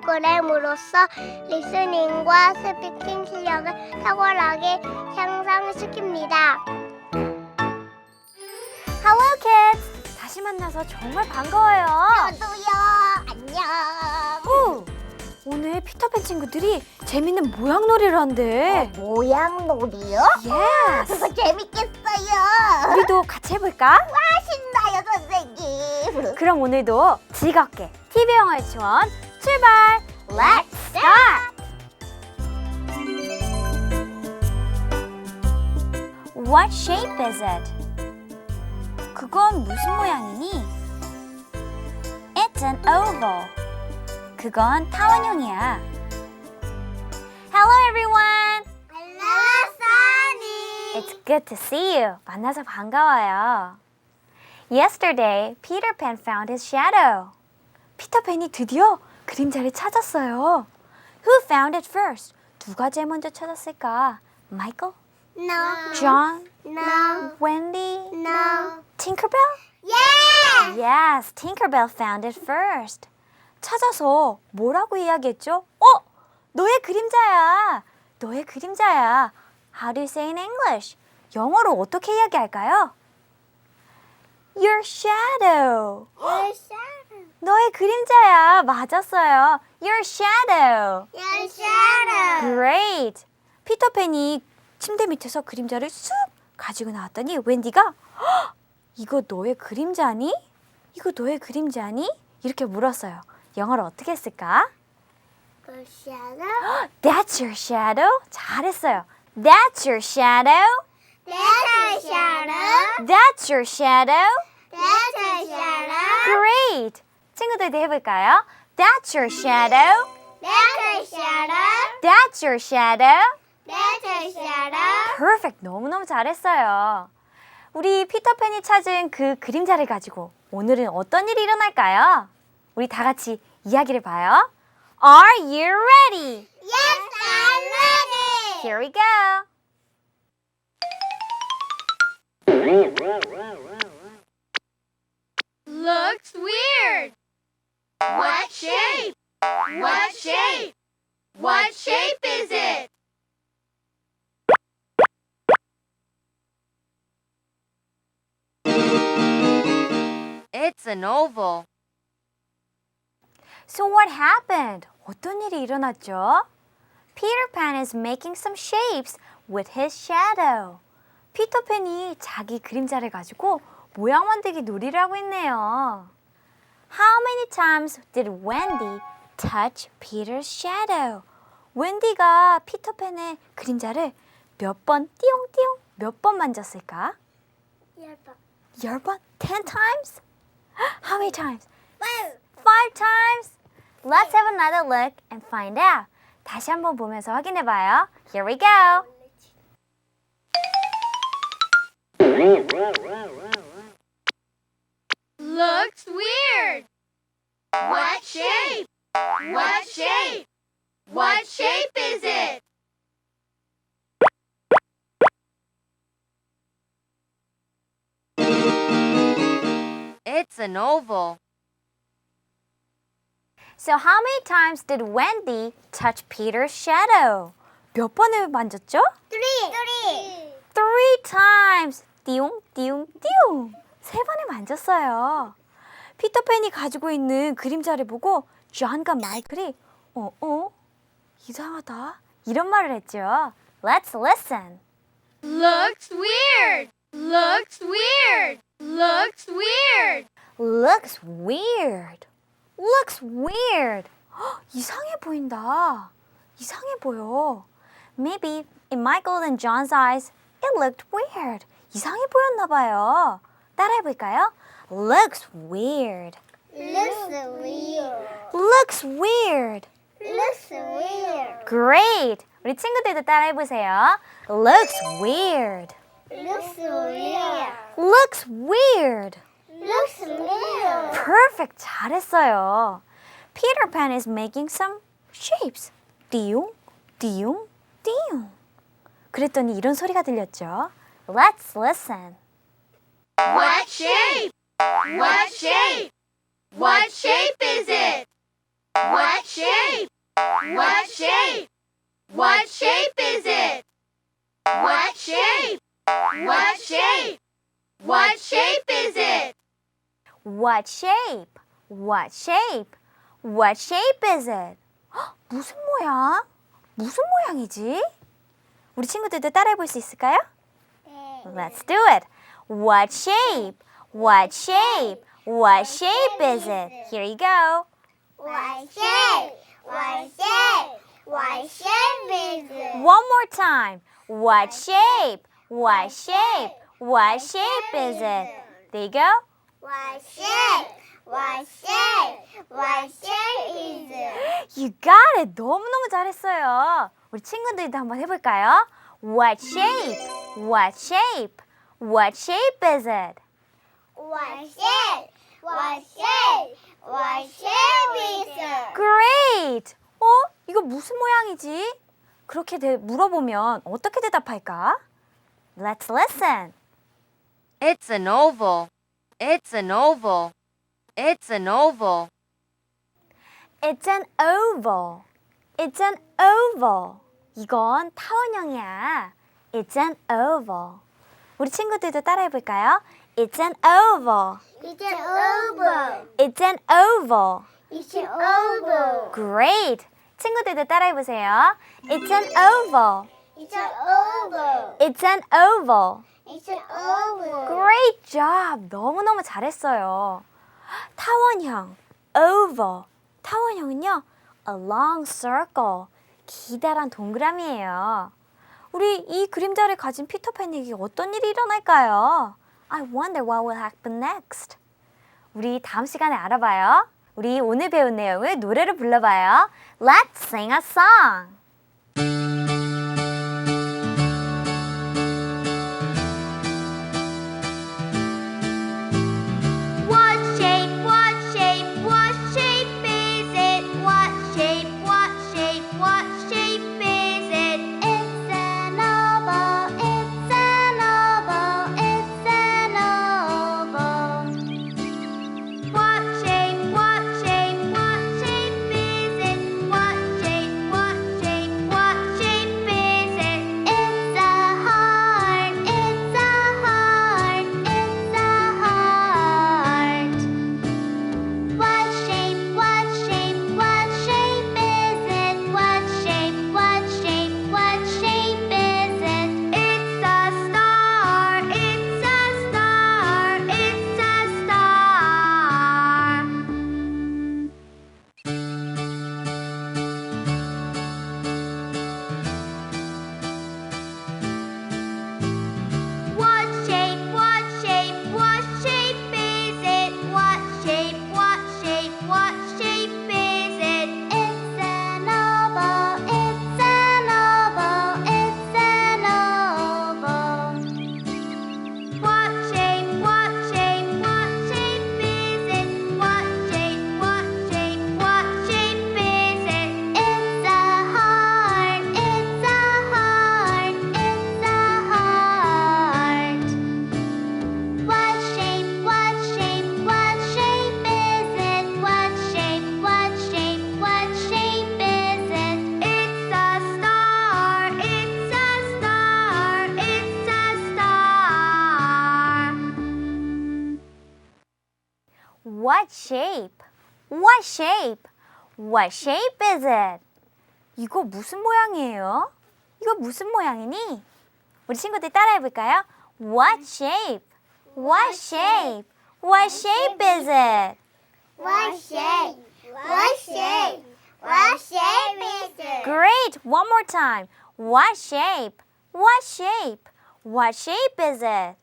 프로그램으로서 리스닝과 스피킹 실력을 탁월하게 향상시킵니다. Hello kids! 다시 만나서 정말 반가워요. 저도요. 안녕. 오! 오늘 피터팬 친구들이 재밌는 모양놀이를 한대. 모양 놀이요? 예스! 그거 재밌겠어요. 우리도 같이 해볼까? 신나요, 선생님. 그럼 오늘도 즐겁게 TV 영어 유치원 출발! Let's start! What shape is it? 그건 무슨 모양이니? It's an oval. 그건 타원형이야. Hello everyone! Hello, Sunny. It's good to see you. 만나서 반가워요. Yesterday, Peter Pan found his shadow. 피터팬이 드디어 그림자를 찾았어요. Who found it first? 누가 제일 먼저 찾았을까? Michael? No. John? No. Wendy? No. Tinkerbell? Yeah. Yes, Tinkerbell found it first. 찾아서 뭐라고 이야기했죠? 어? 너의 그림자야. 너의 그림자야. How do you say in English? 영어로 어떻게 이야기할까요? Your shadow. Your shadow. 너의 그림자야. 맞았어요. Your shadow. Your shadow. Great. 피터팬이 침대 밑에서 그림자를 쑥 가지고 나왔더니 웬디가 "헉, 이거 너의 그림자니? 이거 너의 그림자니? 이렇게 물었어요. 영어로 어떻게 했을까? Your shadow. That's your shadow. 잘했어요. That's your shadow. That's your shadow. That's your shadow. That's your shadow. Great. 친구들도 해볼까요? That's your shadow. That's your shadow. That's your shadow. That's your shadow. Perfect. 너무너무 잘했어요. 우리 피터팬이 찾은 그 그림자를 가지고 오늘은 어떤 일이 일어날까요? 우리 다 같이 이야기를 봐요. Are you ready? Yes, I'm ready. Here we go. Looks weird. What shape? What shape? What shape is it? It's an oval. So what happened? 어떤 일이 일어났죠? Peter Pan is making some shapes with his shadow. 피터팬이 자기 그림자를 가지고 모양 만들기 놀이를 하고 있네요. How many times did Wendy touch Peter's shadow? 웬디가 피터팬의 그림자를 몇 번 띠용띠용 몇 번 만졌을까? 열 번? Ten times? How many times? Five times? Let's have another look and find out. 다시 한번 보면서 확인해 봐요. Here we go. Looks weird. What shape? What shape? What shape is it? It's an oval. So how many times did Wendy touch Peter's shadow? 몇 번을 만졌죠? Three. Three. Three times. 띠용 띠용 띠용. 세 번을 만졌어요. 피터팬이 가지고 있는 그림자를 보고 존과 마이클이 어, 어? 이상하다. 이런 말을 했죠. Let's listen. Looks weird. Looks weird. Looks weird. Looks weird. Looks weird. 헉, 이상해 보인다. 이상해 보여. Maybe in Michael and John's eyes, it looked weird. 이상해 보였나 봐요. 따라해 볼까요? Looks weird. Looks weird. Looks weird. Looks weird. Great. 우리 친구들도 따라해 보세요. Looks weird. Looks weird. Looks weird. Looks weird. Perfect. 잘했어요. Peter Pan is making some shapes. 띠용, 띠용, 띠용. 그랬더니 이런 소리가 들렸죠. Let's listen. What shape? What shape? What shape is it? What shape? What shape? What shape is it? What shape? What shape? What shape is it? What shape? What shape? What shape is it? 헉, 무슨 모양? 무슨 모양이지? 우리 친구들도 따라해 볼 수 있을까요? Let's do it. What shape? What shape? What shape is it? Here you go. What shape? What shape? What shape is it? One more time. What shape? What shape? What shape is it? There you go. What shape? What shape? What shape is it? You got it. 너무너무 잘했어요. 우리 친구들도 한번 해볼까요? What shape? What shape? What shape is it? What shape? What shape? What shape is it? Great! 어? 이거 무슨 모양이지? 그렇게 대- 물어보면 어떻게 대답할까? Let's listen. It's an oval. It's an oval. It's an oval. It's an oval. It's an oval. 이건 타원형이야. It's an oval. 우리 친구들도 따라해 볼까요? It's an oval. It's an oval. It's an oval. It's an oval. Great. 친구들도 따라해 보세요. It's an oval. It's an oval. It's an oval. It's an oval. Great job. 너무너무 잘했어요. 타원형, oval. 타원형은요, a long circle. 기다란 동그라미예요. 우리 이 그림자를 가진 피터팬에게 어떤 일이 일어날까요? I wonder what will happen next. 우리 다음 시간에 알아봐요. 우리 오늘 배운 내용을 노래로 불러봐요. Let's sing a song. What shape? What shape? What shape is it? 이거 무슨 모양이에요? 이거 무슨 모양이니? 우리 친구들 따라해 볼까요? What shape? What shape? What shape is it? What shape? What shape? What shape is it? Great! One more time. What shape? What shape? What shape is it?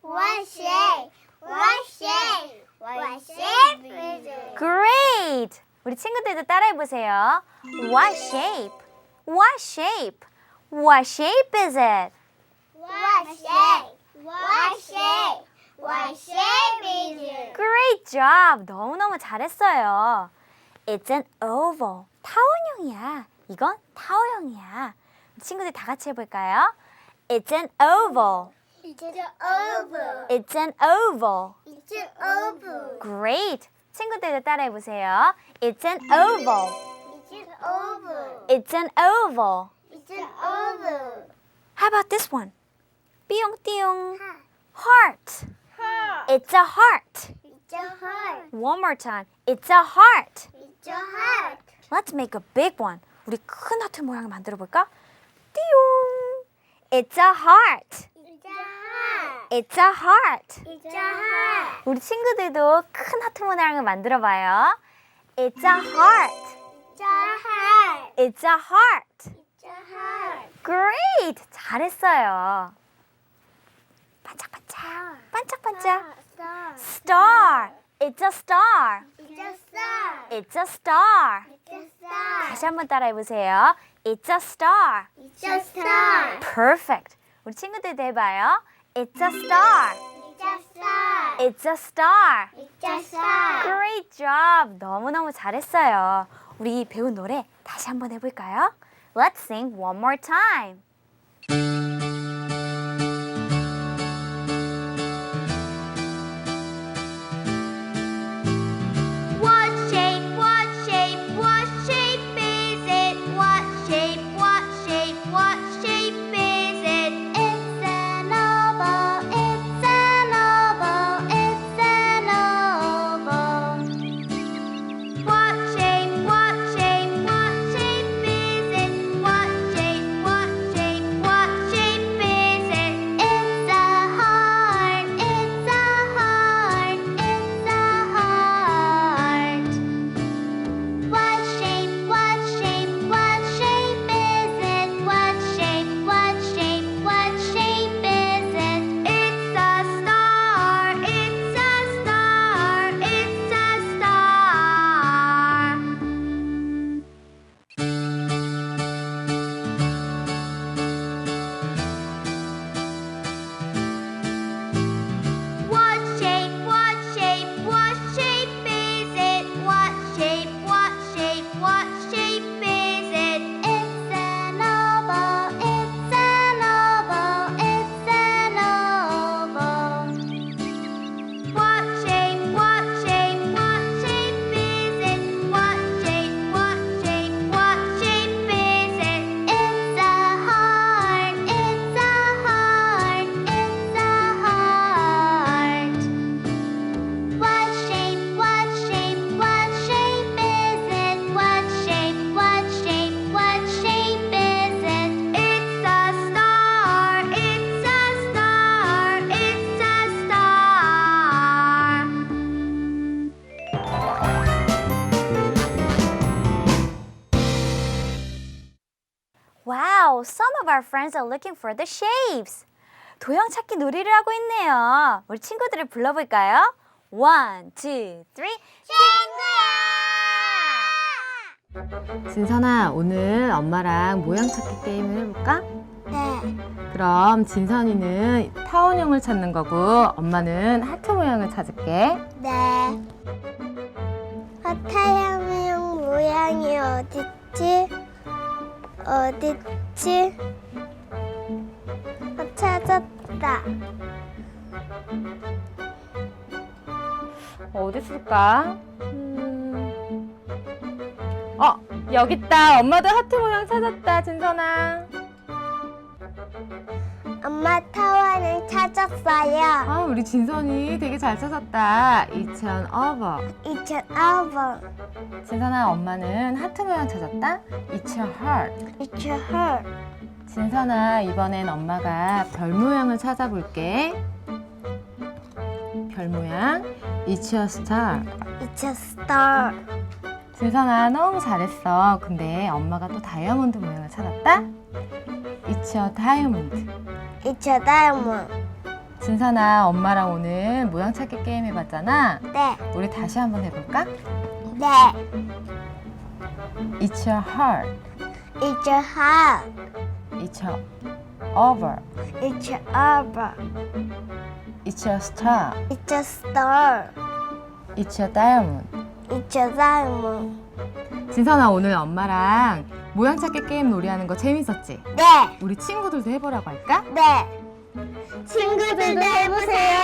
What shape? What shape? What shape is it? Great! 우리 친구들도 따라해보세요. What shape? What shape? What shape is it? What shape? What shape? What shape is it? Great job! 너무너무 잘했어요. It's an oval. 타원형이야. 이건 타원형이야. 친구들 다 같이 해볼까요? It's an oval. It's an oval. It's an oval. It's an oval. Great! 친구들도 따라해 보세요. It's an oval. It's an oval. It's an oval. It's an oval. How about this one? 띠용띠용. Heart. Heart. It's a heart. It's a heart. One more time. It's a heart. It's a heart. Let's make a big one. 우리 큰 하트 모양을 만들어 볼까? 띠용. It's a heart. It's a heart. It's a heart. 우리 친구들도 큰 하트 모양을 만들어 봐요. It's a heart. It's a heart. It's a heart. It's a heart. Great! 잘했어요. 반짝반짝. 반짝반짝. Star. Star. It's a star. It's a star. It's a star. It's a star. 다시 한번 따라해 보세요. It's a star. It's a star. Perfect. 우리 친구들도 해봐요. It's a star. It's a star. It's a star. It's a star. Great job. 너무너무 잘했어요. 우리 배운 노래 다시 한번 해볼까요? Let's sing one more time. Our friends are looking for the shapes. 도형 찾기 놀이를 하고 있네요. 우리 친구들을 불러볼까요? One, two, three. 진선아, 오늘 엄마랑 모양 찾기 게임을 해볼까? 네, 그럼 진선이는 타원형을 찾는 거고 엄마는 하트 모양을 찾을게. 네. 화타양형 모양이 어딨지? 어딨지? 어, 찾았다. 어디 있을까? 음... 어, 여기 있다. 엄마도 하트 모양 찾았다, 진선아. 엄마 타원을 찾았어요. 아, 우리 진선이 되게 잘 찾았다. 2000 어버. 이천 아홉. 진선아, 엄마는 하트 모양 찾았다. 2000 heart. 이천 헐. 진선아, 이번엔 엄마가 별 모양을 찾아볼게. 별 모양. It's a star. 이천 스타. 진선아, 너무 잘했어. 근데 엄마가 또 다이아몬드 모양을 찾았다. It's a diamond. 이천 다이몬. 진선아, 엄마랑 오늘 모양 찾기 게임 해봤잖아. 네, 우리 다시 한번 해볼까? 네. It's a heart. 이천 하. It's a over. 이천 아홉. It's a star. 이천 스타. It's a diamond. 이천 다이몬. 진선아, 오늘 엄마랑 모양 찾기 게임 놀이하는 거 재밌었지? 네, 우리 친구들도 해보라고 할까? 네. 친구들도 해보세요.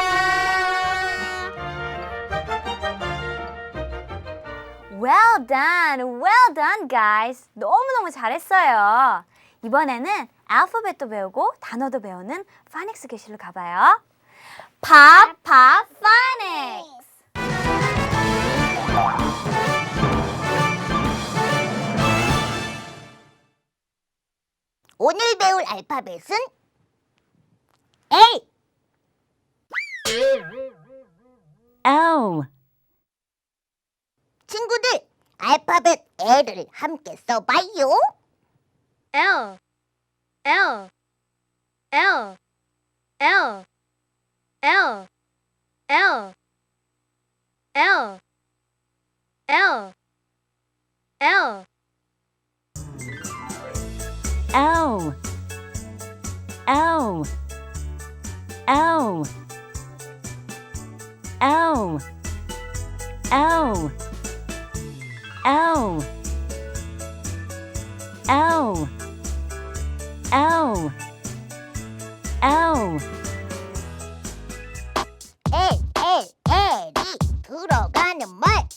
Well done, well done, guys. 너무너무 잘했어요. 이번에는 알파벳도 배우고 단어도 배우는 파닉스 교실로 가봐요. 팝, 팝, 파닉스. 오늘 배울 알파벳은 A. L. 친구들, 알파벳 L을 함께 써봐요. L L L L L L L L L L. L. L. L. L. L. L. L. L. L, L, L이 들어가는 말.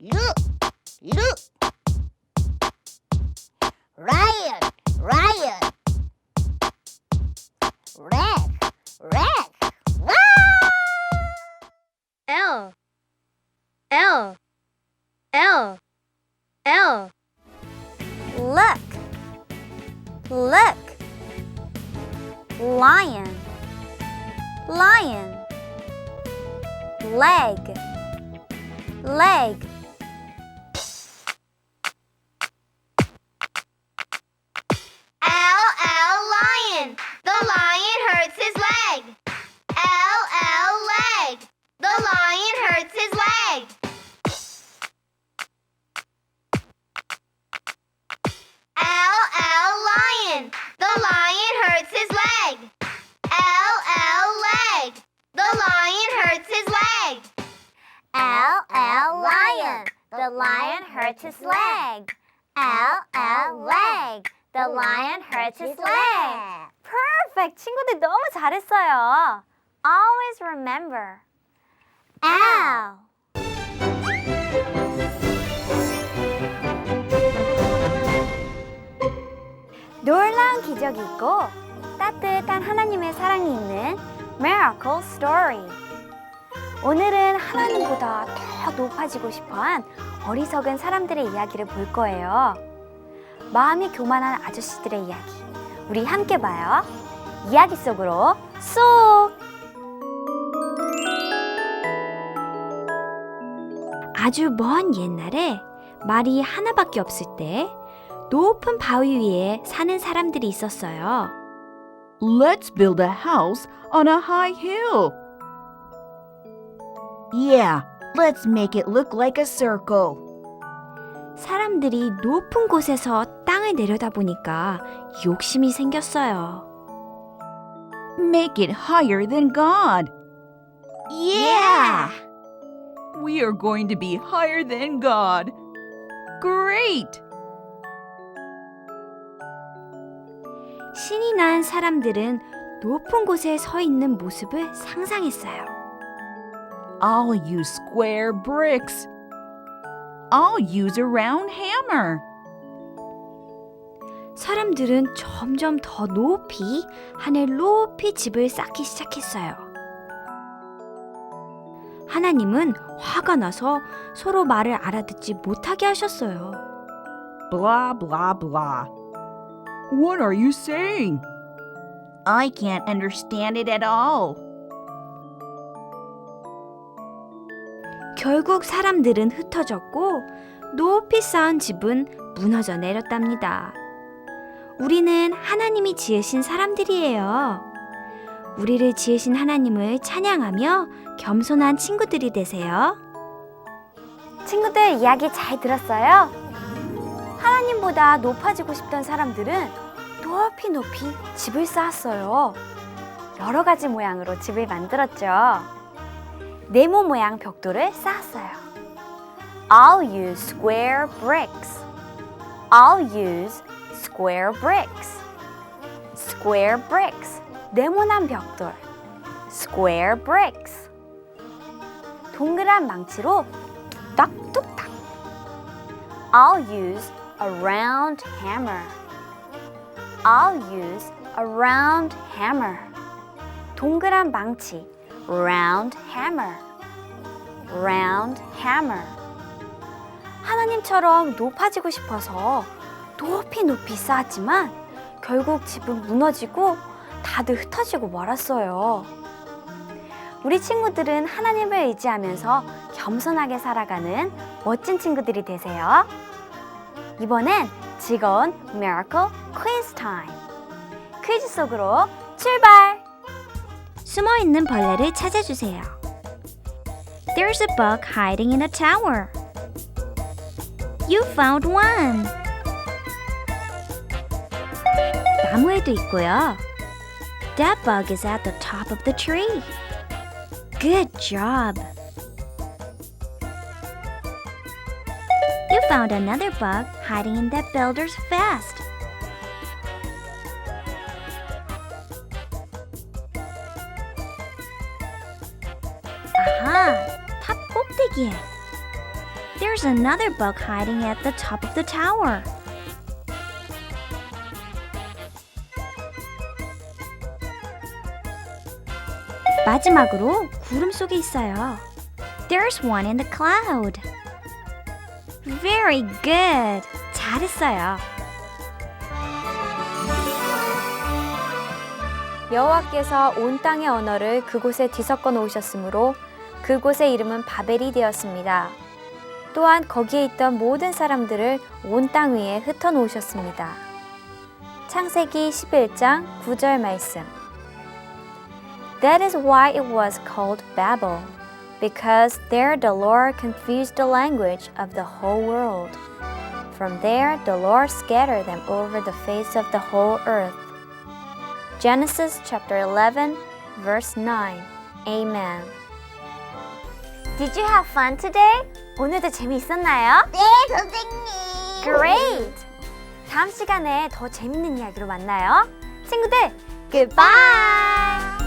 루, 루. The lion hurts his leg. L, L, leg. The lion hurts his leg. Perfect. 친구들 너무 잘했어요. Always remember. L. 놀라운 기적이 있고 따뜻한 하나님의 사랑이 있는 Miracle Story. 오늘은 하나님보다 더 높아지고 싶어한 어리석은 사람들의 이야기를 볼 거예요. 마음이 교만한 아저씨들의 이야기. 우리 함께 봐요. 이야기 속으로 쏙! 아주 먼 옛날에 말이 하나밖에 없을 때 높은 바위 위에 사는 사람들이 있었어요. Let's build a house on a high hill. Yeah, let's make it look like a circle. 사람들이 높은 곳에서 땅을 내려다보니까 욕심이 생겼어요. Make it higher than God. Yeah! We are going to be higher than God. Great! 신이 난 사람들은 높은 곳에 서 있는 모습을 상상했어요. I'll use square bricks. I'll use a round hammer. 사람들은 점점 더 높이 하늘 높이 집을 쌓기 시작했어요. 하나님은 화가 나서 서로 말을 알아듣지 못하게 하셨어요. Blah, blah, blah. What are you saying? I can't understand it at all. 결국 사람들은 흩어졌고 높이 쌓은 집은 무너져 내렸답니다. 우리는 하나님이 지으신 사람들이에요. 우리를 지으신 하나님을 찬양하며 겸손한 친구들이 되세요. 친구들 이야기 잘 들었어요? 하나님보다 높아지고 싶던 사람들은 높이 높이 집을 쌓았어요. 여러 가지 모양으로 집을 만들었죠. 네모 모양 벽돌을 쌓았어요. I'll use square bricks. I'll use square bricks. Square bricks. 네모난 벽돌. Square bricks. 동그란 망치로 뚝딱뚝딱. I'll use a round hammer. I'll use a round hammer. 동그란 망치, Round hammer. round hammer. 하나님처럼 높아지고 싶어서 높이 높이 쌓았지만 결국 집은 무너지고 다들 흩어지고 말았어요. 우리 친구들은 하나님을 의지하면서 겸손하게 살아가는 멋진 친구들이 되세요. 이번엔 즐거운 Miracle Quiz Time. 퀴즈 속으로 출발! 숨어 있는 벌레를 찾아주세요. There's a bug hiding in a tower. You found one. 나무에도 있고요. That bug is at the top of the tree. Good job. You found another bug hiding in that builder's vest. There's another bug hiding at the top of the tower. 마지막으로 구름 속에 있어요. There's one in the cloud. Very good. 잘했어요. 여호와께서 온 땅의 언어를 그곳에 뒤섞어 놓으셨으므로 그곳의 이름은 바벨이 되었습니다. 또한 거기에 있던 모든 사람들을 온 땅 위에 흩어 놓으셨습니다. 창세기 11장 9절 말씀. That is why it was called Babel, because there the Lord confused the language of the whole world. From there the Lord scattered them over the face of the whole earth. Genesis chapter 11, verse 9. Amen. Did you have fun today? 오늘도 재미있었나요? 네, 선생님. Great! 다음 시간에 더 재밌는 이야기로 만나요. 친구들, goodbye!